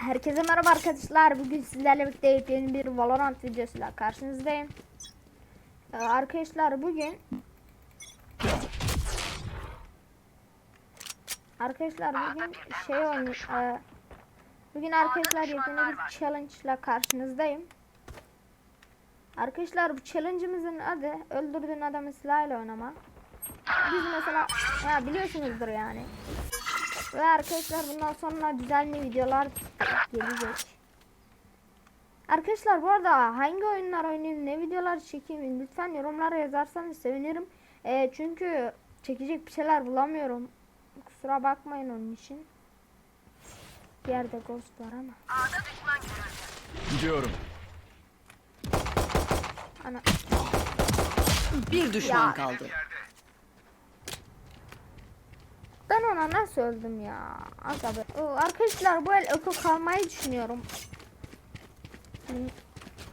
Herkese merhaba arkadaşlar. Bugün sizlerle birlikte yeni bir Valorant videosuyla karşınızdayım. Ee, arkadaşlar bugün Arkadaşlar bugün şey oyun e, Bugün arkadaşlar yeni bir challenge ile karşınızdayım. Arkadaşlar bu challenge'ımızın adı öldürdüğün adamı silahla oynama. Biz mesela ya biliyorsunuzdur yani. Ve arkadaşlar bundan sonra düzenli videolar gelecek. Arkadaşlar bu arada hangi oyunlar oynayayım, ne videolar çekeyim lütfen yorumlara yazarsanız sevinirim. Ee, çünkü çekecek bir şeyler bulamıyorum. Kusura bakmayın onun için. Bir yerde ghost var ama. Gidiyorum. Ana. Bir düşman Ya. kaldı. Ben ona nasıl öldüm ya? Oo, Arkadaşlar bu el eko kalmayı düşünüyorum.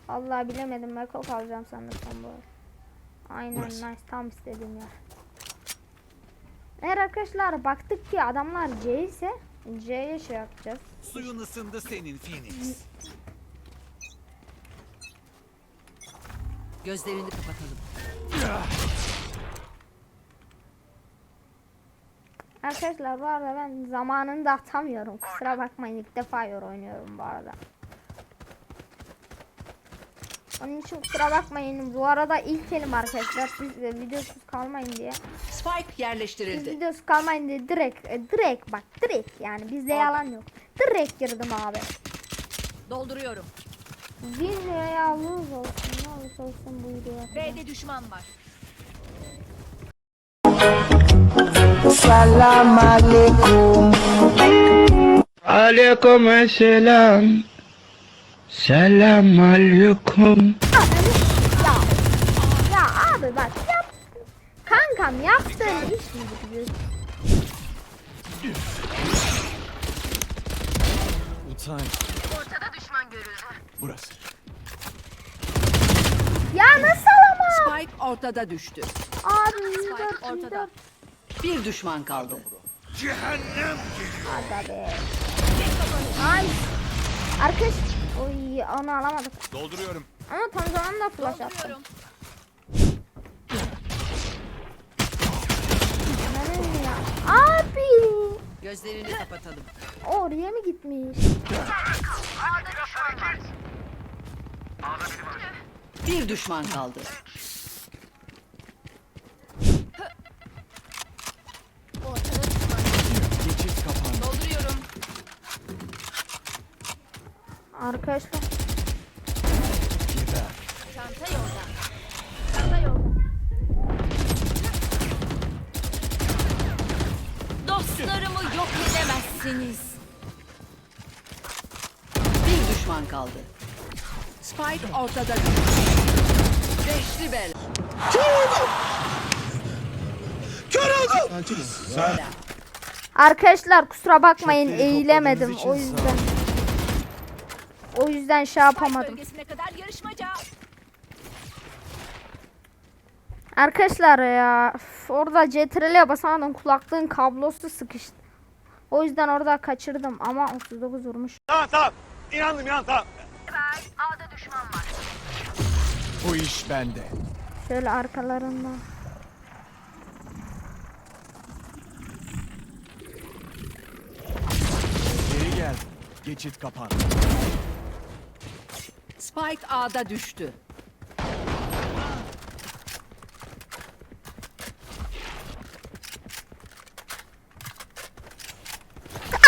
Vallahi bilemedim eko kalacağım sanırsam bu. Aynen Burası. nice tam istediğim yer. Eğer arkadaşlar baktık ki adamlar C ise C'ye şey yapacağız. Suyun ısındı senin Phoenix. Gözlerini kapatalım. Arkadaşlar bu arada ben zamanını da atamıyorum. Kusura bakmayın ilk defa yor oynuyorum bu arada. Onun için kusura bakmayın. Bu arada ilk elim arkadaşlar. Siz de videosuz kalmayın diye. Spike Siz yerleştirildi. videosuz kalmayın diye direkt e, direkt bak direkt yani bizde yalan yok. Direkt girdim abi. Dolduruyorum. Bin liraya alırız olsun. Ne olursa olsun buyuruyor. B'de düşman var. Salam alaikum. Aleyküm selam. Selam aleyküm. Ya, ya abi bak yap. Kankam yaptığın iş mi bu? Utanç. Ortada düşman görüldü. Burası. Ya nasıl alamam? Spike ortada düştü. Abi 104 ortada. 104. Bir düşman kaldı. Be. Nice. Arkadaş. Oy onu alamadık. Dolduruyorum. Ama tam zamanında flash attım. Benim ya. Abi. Gözlerini kapatalım. Oraya mı gitmiş? Bir düşman kaldı. Geçit kapandı. Arkadaşlar. Geber. Dostlarımı yok edemezsiniz. Bir düşman kaldı. Spike ortada. Beşli bel. Arkadaşlar kusura bakmayın eğilemedim o yüzden. O yüzden şey yapamadım. Bölgesine kadar yarışmaca. Arkadaşlar ya orada CTRL'ye basamadım kulaklığın kablosu sıkıştı. O yüzden orada kaçırdım ama 39 vurmuş. Bu iş bende. Şöyle arkalarında. Geri gel. Geçit kapandı. Spike A'da düştü.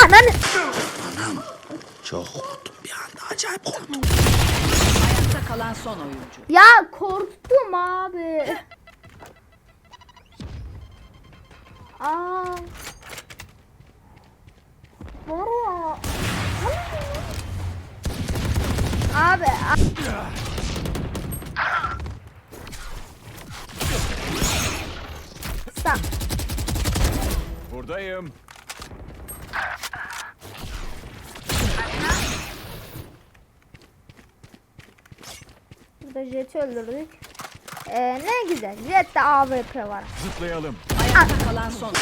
Ananı. Çok korktum bir anda acayip korktum. Ayakta kalan son oyuncu. Ya korktum abi. Aa. Var ya. Abi. Sa Buradayım. Burada Jet'i öldürdük. Ee, ne güzel. Jet'te AWP var. Zıplayalım. Ayakta kalan son.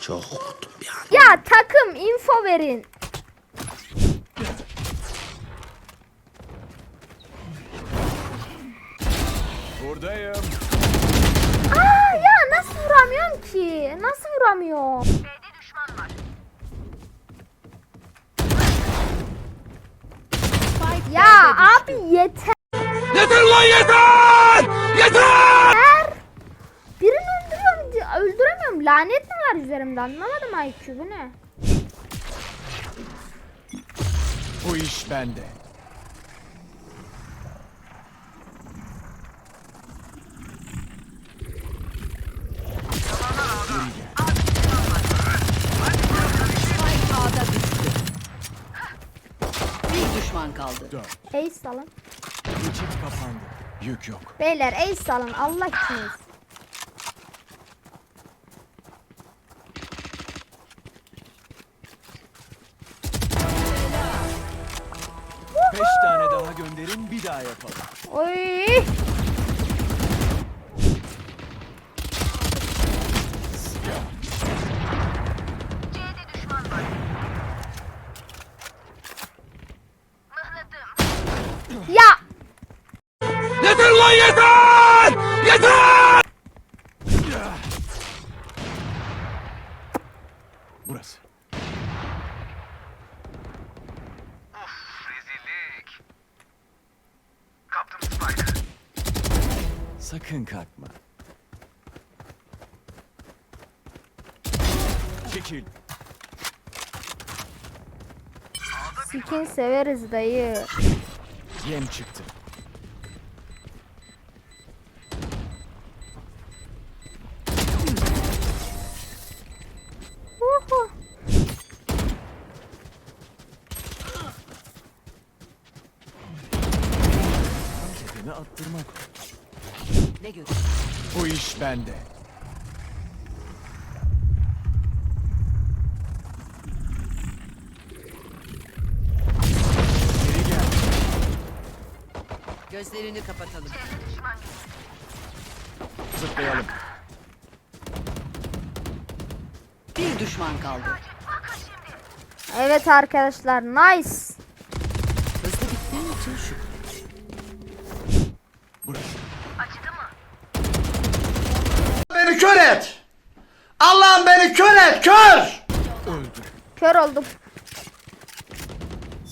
Çok korktum bir anda. Ya takım info verin. Buradayım. Aa ya nasıl vuramıyorum ki? Nasıl vuramıyorum? Spike Ya B'de düştü. abi yeter. Yeter lan yeter! Yeter! Birini öldürüyorum diye öldüremiyorum. Lanet mi var üzerimde anlamadım IQ bu ne? Bu iş bende. Spike A'da düştü. Bir düşman kaldı. Ace salın. Geçit kapandı. Yük yok. Beyler ace salın Allah için ace. Beş tane daha gönderin bir daha yapalım. Oy. Burası. Rezillik. Kaptım Spike'ı. Sakın kalkma. Çekil. skin severiz dayı. Yem çıktı. Attırmak. Ne gördün? Bu iş bende. Geri gel. Gözlerini kapatalım. Zıplayalım. Bir düşman kaldı. Evet arkadaşlar nice. Hızlı bittiğin için şu. Beni kör et! Allah'ım beni kör et, kör! Öldü. Kör oldum.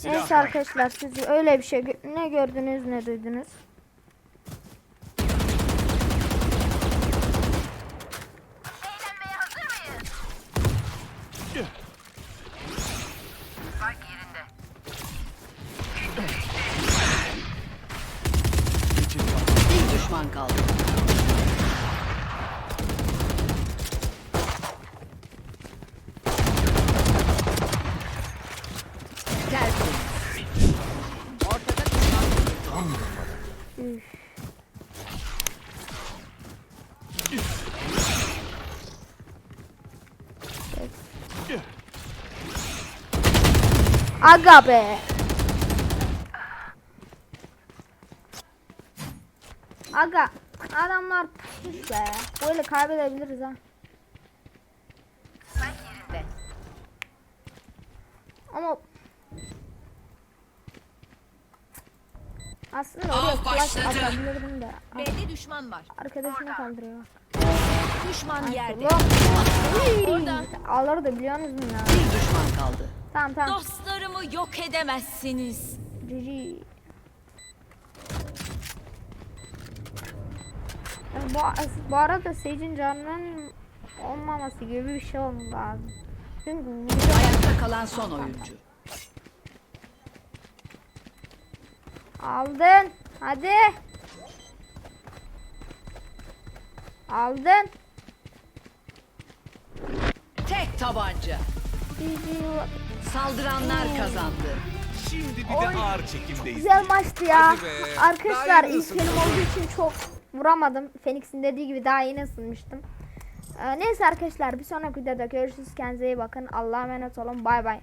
Neyse arkadaşlar siz öyle bir şey ne gördünüz ne duydunuz. Aga be. Aga adamlar pus be. Böyle kaybedebiliriz ha. Ama aslında oraya flash atabilirdim de. B'de düşman var. Arkadaşını kaldırıyor. Düşman yerde. Orada. Alırdı biliyorsunuz mu ya? Bir düşman kaldı. Tamam tamam. Dostlarımı yok edemezsiniz. Yani bu, bu arada Sage'in canının olmaması gibi bir şey olması lazım. Çünkü Ayakta kalan son oyuncu. Aldın. Hadi. Aldın. Tek tabanca. Saldıranlar kazandı. Şimdi bir de ağır çekimdeyiz. Güzel maçtı ya. Arkadaşlar ilk elim olduğu için çok vuramadım. Phoenix'in dediği gibi daha yeni ısınmıştım. Ee, neyse arkadaşlar bir sonraki videoda görüşürüz. Kendinize iyi bakın. Allah'a emanet olun. Bay bay.